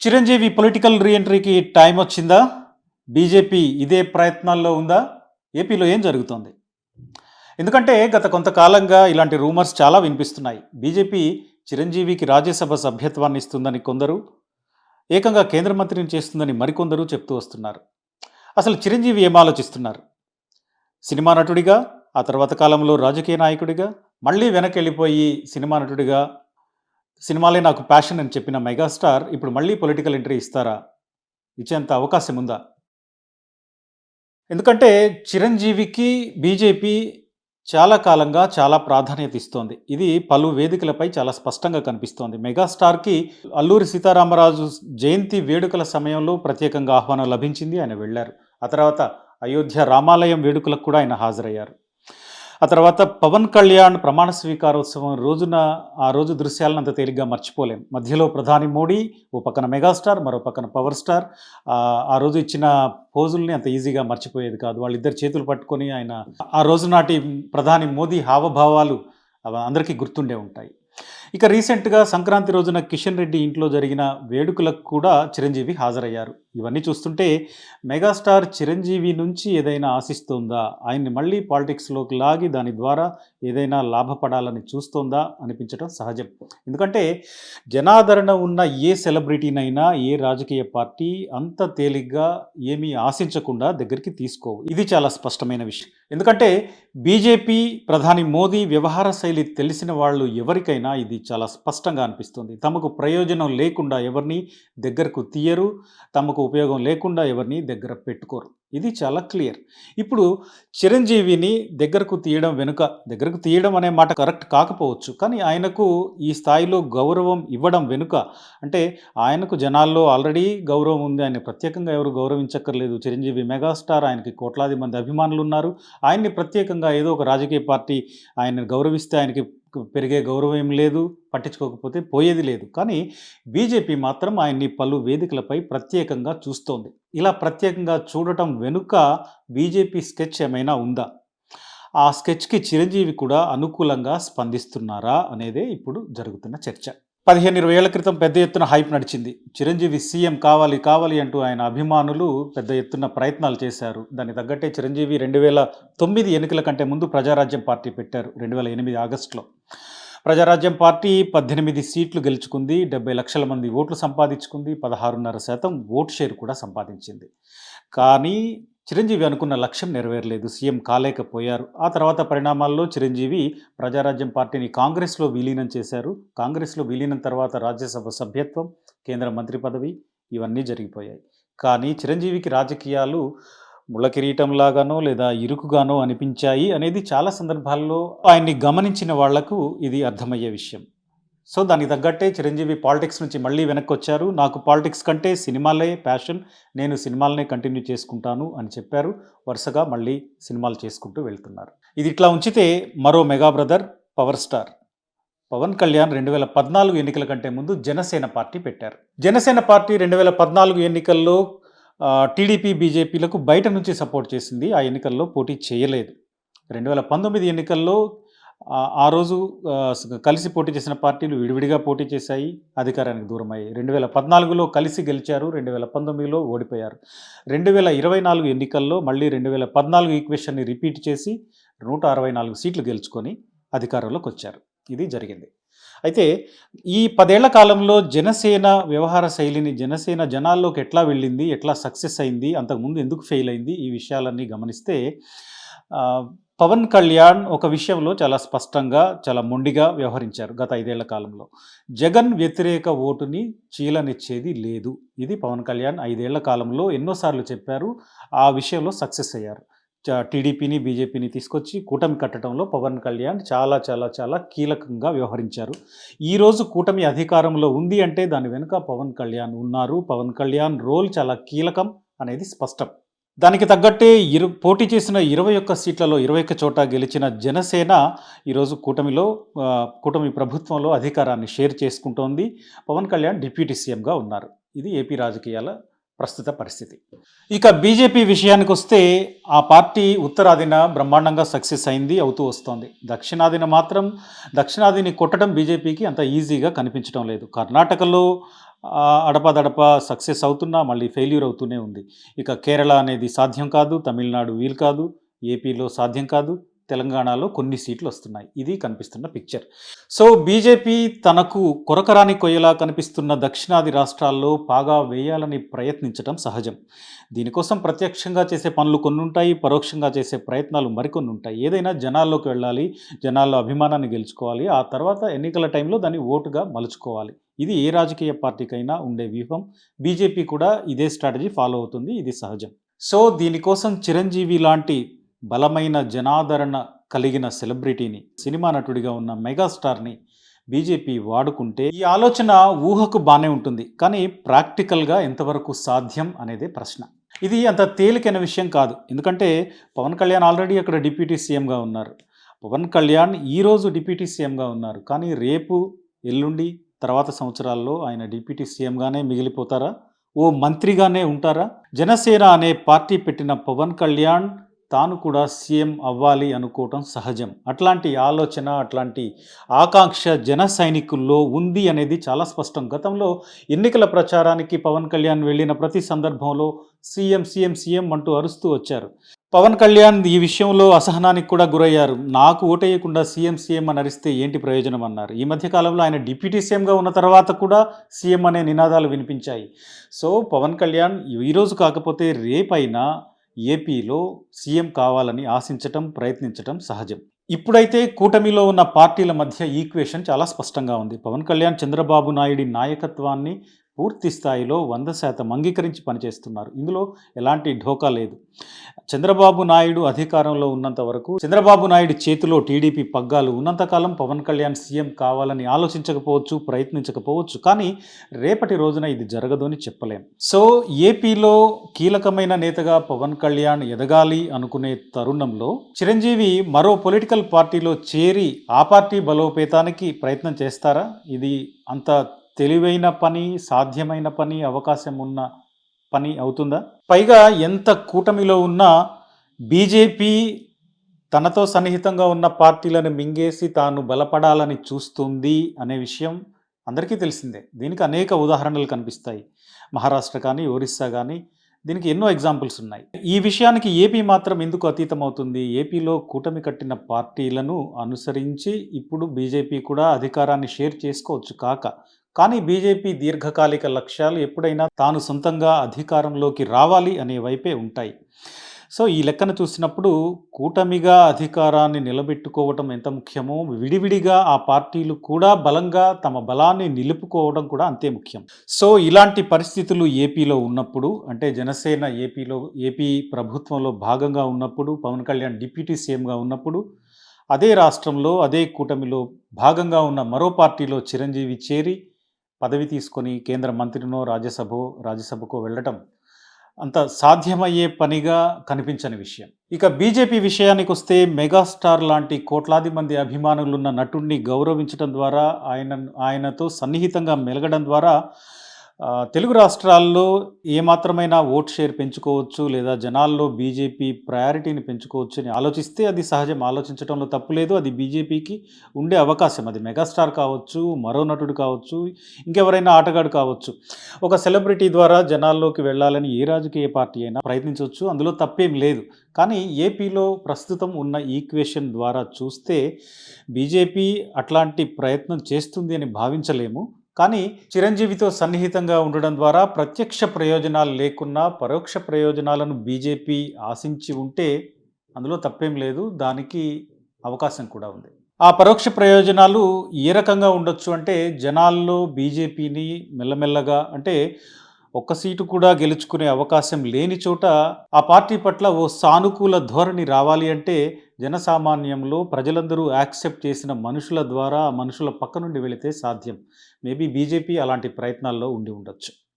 Chiranjeevi political రీఎంట్రీకి time వచ్చిందా? BJP ఇదే ప్రయత్నాల్లో ఉందా? ఏపీలో ఏం జరుగుతోంది? ఎందుకంటే గత కొంతకాలంగా ఇలాంటి రూమర్స్ చాలా వినిపిస్తున్నాయి. బీజేపీ చిరంజీవికి రాజ్యసభ సభ్యత్వాన్ని ఇస్తుందని కొందరు ఏకంగా కేంద్ర మంత్రిని చేస్తుందని మరికొందరు చెప్తూ వస్తున్నారు. అసలు చిరంజీవి ఏం ఆలోచిస్తున్నారు? సినిమా నటుడిగా ఆ తర్వాత కాలంలో రాజకీయ నాయకుడిగా మళ్ళీ వెనక్కి వెళ్ళిపోయి సినిమా నటుడిగా సినిమాలే నాకు ప్యాషన్ అని చెప్పిన మెగాస్టార్ ఇప్పుడు మళ్ళీ పొలిటికల్ ఎంట్రీ ఇస్తారా? ఇచ్చేంత అవకాశం ఉందా? ఎందుకంటే చిరంజీవికి బీజేపీ చాలా కాలంగా చాలా ప్రాధాన్యత ఇస్తోంది. ఇది పలు వేదికలపై చాలా స్పష్టంగా కనిపిస్తోంది. మెగాస్టార్కి అల్లూరి సీతారామరాజు జయంతి వేడుకల సమయంలో ప్రత్యేకంగా ఆహ్వానం లభించింది ఆయన వెళ్ళారు. ఆ తర్వాత అయోధ్య రామాలయం వేడుకలకు కూడా ఆయన హాజరయ్యారు. ఆ తర్వాత పవన్ కళ్యాణ్ ప్రమాణ స్వీకారోత్సవం రోజున ఆ రోజు దృశ్యాలను అంత తేలిగ్గా మర్చిపోలేం. మధ్యలో ప్రధాని మోడీ ఓ పక్కన మెగాస్టార్ మరో పక్కన పవర్ స్టార్. ఆ, రోజు ఇచ్చిన పోజుల్ని అంత ఈజీగా మర్చిపోయేది కాదు. వాళ్ళిద్దరు చేతులు పట్టుకొని ఆయన ఆ రోజు నాటి ప్రధాని మోదీ హావభావాలు అందరికీ గుర్తుండే ఉంటాయి. ఇక రీసెంట్గా సంక్రాంతి రోజున కిషన్ రెడ్డి ఇంట్లో జరిగిన వేడుకలకు కూడా చిరంజీవి హాజరయ్యారు. ఇవన్నీ చూస్తుంటే మెగాస్టార్ చిరంజీవి నుంచి ఏదైనా ఆశిస్తోందా? ఆయన్ని మళ్ళీ పాలిటిక్స్లోకి లాగి దాని ద్వారా ఏదైనా లాభపడాలని చూస్తోందా? అనిపించడం సహజం. ఎందుకంటే జనాదరణ ఉన్న ఏ సెలబ్రిటీనైనా ఏ రాజకీయ పార్టీ అంత తేలిగ్గా ఏమీ ఆశించకుండా దగ్గరికి తీసుకోవు. ఇది చాలా స్పష్టమైన విషయం. ఎందుకంటే బీజేపీ ప్రధాని మోదీ వ్యవహార శైలి తెలిసిన వాళ్ళు ఎవరికైనా ఇది చాలా స్పష్టంగా అనిపిస్తుంది. తమకు ప్రయోజనం లేకుండా ఎవరిని దగ్గరకు తీయరు తమకు ఉపయోగం లేకుండా ఎవరిని దగ్గర పెట్టుకోరు. ఇది చాలా క్లియర్. ఇప్పుడు చిరంజీవిని దగ్గరకు తీయడం వెనుక దగ్గరకు తీయడం అనే మాట కరెక్ట్ కాకపోవచ్చు. కానీ ఆయనకు ఈ స్థాయిలో గౌరవం ఇవ్వడం వెనుక అంటే ఆయనకు జనాల్లో ఆల్రెడీ గౌరవం ఉంది. ఆయన ప్రత్యేకంగా ఎవరు గౌరవించక్కర్లేదు. చిరంజీవి మెగాస్టార్ ఆయనకి కోట్లాది మంది అభిమానులు ఉన్నారు. ఆయన్ని ప్రత్యేకంగా ఏదో ఒక రాజకీయ పార్టీ ఆయన గౌరవిస్తే ఆయనకి పెరిగే గౌరవం ఏం లేదు పట్టించుకోకపోతే పోయేది లేదు. కానీ బీజేపీ మాత్రం ఆయన్ని పలు వేదికలపై ప్రత్యేకంగా చూస్తోంది. ఇలా ప్రత్యేకంగా చూడటం వెనుక బీజేపీ స్కెచ్ ఏమైనా ఉందా? ఆ స్కెచ్కి చిరంజీవి కూడా అనుకూలంగా స్పందిస్తున్నారా అనేదే ఇప్పుడు జరుగుతున్న చర్చ. పదిహేను ఇరవై ఏళ్ళ క్రితం పెద్ద ఎత్తున హైప్ నడిచింది. చిరంజీవి సీఎం కావాలి కావాలి అంటూ ఆయన అభిమానులు పెద్ద ఎత్తున ప్రయత్నాలు చేశారు. దానికి తగ్గట్టే చిరంజీవి రెండు వేల తొమ్మిది ఎన్నికల కంటే ముందు ప్రజారాజ్యం పార్టీ పెట్టారు రెండు వేల ఎనిమిది ఆగస్టులో. ప్రజారాజ్యం పార్టీ పద్దెనిమిది సీట్లు గెలుచుకుంది డెబ్బై లక్షల మంది ఓట్లు సంపాదించుకుంది పదహారున్నర శాతం ఓటు షేర్ కూడా సంపాదించింది. కానీ చిరంజీవి అనుకున్న లక్ష్యం నెరవేరలేదు. సీఎం కాలేకపోయారు. ఆ తర్వాత పరిణామాల్లో చిరంజీవి ప్రజారాజ్యం పార్టీని కాంగ్రెస్లో విలీనం చేశారు. కాంగ్రెస్లో విలీనం తర్వాత రాజ్యసభ సభ్యత్వం కేంద్ర మంత్రి పదవి ఇవన్నీ జరిగిపోయాయి. కానీ చిరంజీవికి రాజకీయాలు ముళ్ళ కిరీటంలాగానో లేదా ఇరుకుగానో అనిపించాయి అనేది చాలా సందర్భాల్లో ఆయన్ని గమనించిన వాళ్ళకు ఇది అర్థమయ్యే విషయం. సో దానికి తగ్గట్టే చిరంజీవి పాలిటిక్స్ నుంచి మళ్ళీ వెనక్కి వచ్చారు నాకు పాలిటిక్స్ కంటే సినిమాలే ప్యాషన్. నేను సినిమాలనే కంటిన్యూ చేసుకుంటాను అని చెప్పారు. వరుసగా మళ్ళీ సినిమాలు చేసుకుంటూ వెళ్తున్నారు. ఇది ఇట్లా ఉంచితే మరో mega brother power star. Pawan Kalyan రెండు వేల పద్నాలుగు ఎన్నికల కంటే ముందు జనసేన పార్టీ పెట్టారు. జనసేన పార్టీ రెండు వేల పద్నాలుగు ఎన్నికల్లో టీడీపీ బీజేపీలకు బయట నుంచి సపోర్ట్ చేసింది. ఆ ఎన్నికల్లో పోటీ చేయలేదు. రెండు వేల పంతొమ్మిది ఎన్నికల్లో ఆ, రోజు కలిసి పోటీ చేసిన పార్టీలు విడివిడిగా పోటీ చేశాయి అధికారానికి దూరమయ్యాయి. రెండు వేల పద్నాలుగులో కలిసి గెలిచారు రెండు వేల పంతొమ్మిదిలో ఓడిపోయారు. రెండు వేల ఇరవై నాలుగు ఎన్నికల్లో మళ్ళీ రెండు వేల పద్నాలుగు ఈక్వేషన్ని రిపీట్ చేసి నూట అరవై నాలుగు సీట్లు గెలుచుకొని అధికారంలోకి వచ్చారు. ఇది జరిగింది. అయితే ఈ పదేళ్ళ కాలంలో జనసేన వ్యవహార శైలిని జనసేన జనాల్లోకి ఎట్లా వెళ్ళింది ఎట్లా సక్సెస్ అయింది అంతకుముందు ఎందుకు ఫెయిల్ అయింది ఈ విషయాలన్నీ గమనిస్తే పవన్ కళ్యాణ్ ఒక విషయంలో చాలా స్పష్టంగా చాలా మొండిగా వ్యవహరించారు గత ఐదేళ్ళ కాలంలో. జగన్ వ్యతిరేక ఓటుని చీలనిచ్చేది లేదు. ఇది పవన్ కళ్యాణ్ ఐదేళ్ళ కాలంలో ఎన్నోసార్లు చెప్పారు ఆ విషయంలో సక్సెస్ అయ్యారు. టీడీపీని బీజేపీని తీసుకొచ్చి కూటమి కట్టడంలో పవన్ కళ్యాణ్ చాలా చాలా చాలా కీలకంగా వ్యవహరించారు. ఈరోజు కూటమి అధికారంలో ఉంది అంటే దాని వెనుక పవన్ కళ్యాణ్ ఉన్నారు. పవన్ కళ్యాణ్ రోల్ చాలా కీలకం అనేది స్పష్టం. దానికి తగ్గట్టే ఇరు పోటీ చేసిన ఇరవై ఒక్క సీట్లలో ఇరవై ఒక్క చోట గెలిచిన జనసేన ఈరోజు కూటమిలో కూటమి ప్రభుత్వంలో అధికారాన్ని షేర్ చేసుకుంటోంది. పవన్ కళ్యాణ్ డిప్యూటీ సీఎంగా ఉన్నారు. ఇది ఏపీ రాజకీయాల ప్రస్తుత పరిస్థితి. ఇక బీజేపీ విషయానికి వస్తే ఆ పార్టీ ఉత్తరాదిన బ్రహ్మాండంగా సక్సెస్ అయింది అవుతూ వస్తోంది. దక్షిణాదిన మాత్రం దక్షిణాదిని కొట్టడం బీజేపీకి అంత ఈజీగా కనిపించడం లేదు. కర్ణాటకలో అడపదడప సక్సెస్ అవుతున్నా మళ్ళీ ఫెయిల్యూర్ అవుతూనే ఉంది. ఇక కేరళ అనేది సాధ్యం కాదు తమిళనాడు వీలు కాదు ఏపీలో సాధ్యం కాదు తెలంగాణలో కొన్ని సీట్లు వస్తున్నాయి. ఇది కనిపిస్తున్న పిక్చర్. సో బీజేపీ తనకు కొరకరాని కొయ్యలా కనిపిస్తున్న దక్షిణాది రాష్ట్రాల్లో పాగా వేయాలని ప్రయత్నించడం సహజం. దీనికోసం ప్రత్యక్షంగా చేసే పనులు కొన్ని ఉంటాయి పరోక్షంగా చేసే ప్రయత్నాలు మరికొన్ని ఉంటాయి. ఏదైనా జనాల్లోకి వెళ్ళాలి జనాల్లో అభిమానాన్ని గెలుచుకోవాలి ఆ తర్వాత ఎన్నికల టైంలో దాన్ని ఓటుగా మలుచుకోవాలి. ఇది ఏ రాజకీయ పార్టీకైనా ఉండే వ్యూహం. బీజేపీ కూడా ఇదే స్ట్రాటజీ ఫాలో అవుతుంది. ఇది సహజం. సో దీనికోసం చిరంజీవి లాంటి బలమైన జనాదరణ కలిగిన సెలబ్రిటీని సినిమా నటుడిగా ఉన్న మెగాస్టార్ని బీజేపీ వాడుకుంటే ఈ ఆలోచన ఊహకు బాగానే ఉంటుంది. కానీ ప్రాక్టికల్గా ఎంతవరకు సాధ్యం అనేదే ప్రశ్న. ఇది అంత తేలికైన విషయం కాదు. ఎందుకంటే పవన్ కళ్యాణ్ ఆల్రెడీ అక్కడ డిప్యూటీ సీఎంగా ఉన్నారు. పవన్ కళ్యాణ్ ఈరోజు డిప్యూటీ సీఎంగా ఉన్నారు. కానీ రేపు ఎల్లుండి తర్వాత సంవత్సరాల్లో ఆయన డిప్యూటీ సీఎంగానే మిగిలిపోతారా? ఓ మంత్రిగానే ఉంటారా? జనసేన అనే పార్టీ పెట్టిన పవన్ కళ్యాణ్ తాను కూడా సీఎం అవ్వాలి అనుకోవటం సహజం. అట్లాంటి ఆలోచన అట్లాంటి ఆకాంక్ష జన సైనికుల్లో ఉంది అనేది చాలా స్పష్టం. గతంలో ఎన్నికల ప్రచారానికి పవన్ కళ్యాణ్ వెళ్ళిన ప్రతి సందర్భంలో సీఎం సీఎం సీఎం అంటూ అరుస్తూ వచ్చారు. పవన్ కళ్యాణ్ ఈ విషయంలో అసహనానికి కూడా గురయ్యారు. నాకు ఓటేయకుండా సీఎం సీఎం అని అరిస్తే ఏంటి ప్రయోజనం అన్నారు. ఈ మధ్య కాలంలో ఆయన డిప్యూటీ సీఎంగా ఉన్న తర్వాత కూడా సీఎం అనే నినాదాలు వినిపించాయి. సో పవన్ కళ్యాణ్ ఈరోజు కాకపోతే రేపైనా ఏపీలో సీఎం కావాలని ఆశించటం ప్రయత్నించటం సహజం. ఇప్పుడైతే కూటమిలో ఉన్న పార్టీల మధ్య ఈక్వేషన్ చాలా స్పష్టంగా ఉంది. పవన్ కళ్యాణ్ చంద్రబాబు నాయుడి నాయకత్వాన్ని పూర్తి స్థాయిలో వంద శాతం అంగీకరించి పనిచేస్తున్నారు. ఇందులో ఎలాంటి ఢోకా లేదు. చంద్రబాబు నాయుడు అధికారంలో ఉన్నంత వరకు చంద్రబాబు నాయుడు చేతిలో టీడీపీ పగ్గాలు ఉన్నంతకాలం పవన్ కళ్యాణ్ సీఎం కావాలని ఆలోచించకపోవచ్చు ప్రయత్నించకపోవచ్చు. కానీ రేపటి రోజున ఇది జరగదు అని చెప్పలేం. సో ఏపీలో కీలకమైన నేతగా పవన్ కళ్యాణ్ ఎదగాలి అనుకునే తరుణంలో చిరంజీవి మరో పొలిటికల్ పార్టీలో చేరి ఆ పార్టీ బలోపేతానికి ప్రయత్నం చేస్తారా? ఇది అంత తెలివైన పని సాధ్యమైన పని అవకాశం ఉన్న పని అవుతుందా? పైగా ఎంత కూటమిలో ఉన్నా బీజేపీ తనతో సన్నిహితంగా ఉన్న పార్టీలను మింగేసి తాను బలపడాలని చూస్తుంది అనే విషయం అందరికీ తెలిసిందే. దీనికి అనేక ఉదాహరణలు కనిపిస్తాయి. మహారాష్ట్ర కానీ ఒరిస్సా కానీ దీనికి ఎన్నో ఎగ్జాంపుల్స్ ఉన్నాయి. ఈ విషయానికి ఏపీ మాత్రం ఎందుకు అతీతం అవుతుంది ఏపీలో కూటమి కట్టిన పార్టీలను అనుసరించి ఇప్పుడు బీజేపీ కూడా అధికారాన్ని షేర్ చేసుకోవచ్చు కాక కానీ బీజేపీ దీర్ఘకాలిక లక్ష్యాలు ఎప్పుడైనా తాను సొంతంగా అధికారంలోకి రావాలి అనే వైపే ఉంటాయి. సో ఈ లెక్కన చూసినప్పుడు కూటమిగా అధికారాన్ని నిలబెట్టుకోవటం ఎంత ముఖ్యమో విడివిడిగా ఆ పార్టీలు కూడా బలంగా తమ బలాన్ని నిలుపుకోవడం కూడా అంతే ముఖ్యం. సో ఇలాంటి పరిస్థితులు ఏపీలో ఉన్నప్పుడు అంటే జనసేన ఏపీలో ఏపీ ప్రభుత్వంలో భాగంగా ఉన్నప్పుడు పవన్ కళ్యాణ్ డిప్యూటీ సీఎంగా ఉన్నప్పుడు అదే రాష్ట్రంలో అదే కూటమిలో భాగంగా ఉన్న మరో పార్టీలో చిరంజీవి చేరి పదవి తీసుకొని కేంద్ర మంత్రినో రాజ్యసభ రాజ్యసభకో వెళ్ళటం అంత సాధ్యమయ్యే పనిగా కనిపించని విషయం. ఇక బీజేపీ విషయానికి వస్తే మెగాస్టార్ లాంటి కోట్లాది మంది అభిమానులున్న నటుడిని గౌరవించడం ద్వారా ఆయన ఆయనతో సన్నిహితంగా మెలగడం ద్వారా తెలుగు రాష్ట్రాల్లో ఏమాత్రమైన ఓట్ షేర్ పెంచుకోవచ్చు లేదా జనాల్లో బీజేపీ ప్రయారిటీని పెంచుకోవచ్చు అని ఆలోచిస్తే అది సహజం. ఆలోచించడంలో తప్పు లేదు. అది బీజేపీకి ఉండే అవకాశం. అది మెగాస్టార్ కావచ్చు మరో నటుడు కావచ్చు ఇంకెవరైనా ఆటగాడు కావచ్చు. ఒక సెలబ్రిటీ ద్వారా జనాల్లోకి వెళ్ళాలని ఏ రాజకీయ పార్టీ అయినా ప్రయత్నించవచ్చు. అందులో తప్పేం లేదు. కానీ ఏపీలో ప్రస్తుతం ఉన్న ఈక్వేషన్ ద్వారా చూస్తే బీజేపీ అట్లాంటి ప్రయత్నం చేస్తుంది అని భావించలేము. కానీ చిరంజీవితో సన్నిహితంగా ఉండడం ద్వారా ప్రత్యక్ష ప్రయోజనాలు లేకున్నా పరోక్ష ప్రయోజనాలను బీజేపీ ఆశించి ఉంటే అందులో తప్పేం లేదు దానికి అవకాశం కూడా ఉంది. ఆ పరోక్ష ప్రయోజనాలు ఏ రకంగా ఉండొచ్చు అంటే జనాల్లో బీజేపీని మెల్లమెల్లగా అంటే ఒక్క సీటు కూడా గెలుచుకునే అవకాశం లేని చోట ఆ పార్టీ పట్ల ఓ సానుకూల ధోరణి రావాలి అంటే జనసామాన్యంలో ప్రజలందరూ యాక్సెప్ట్ చేసిన మనుషుల ద్వారా మనుషుల పక్క నుండి వెళితే సాధ్యం. మేబీ బీజేపీ అలాంటి ప్రయత్నాల్లో ఉండి ఉండొచ్చు.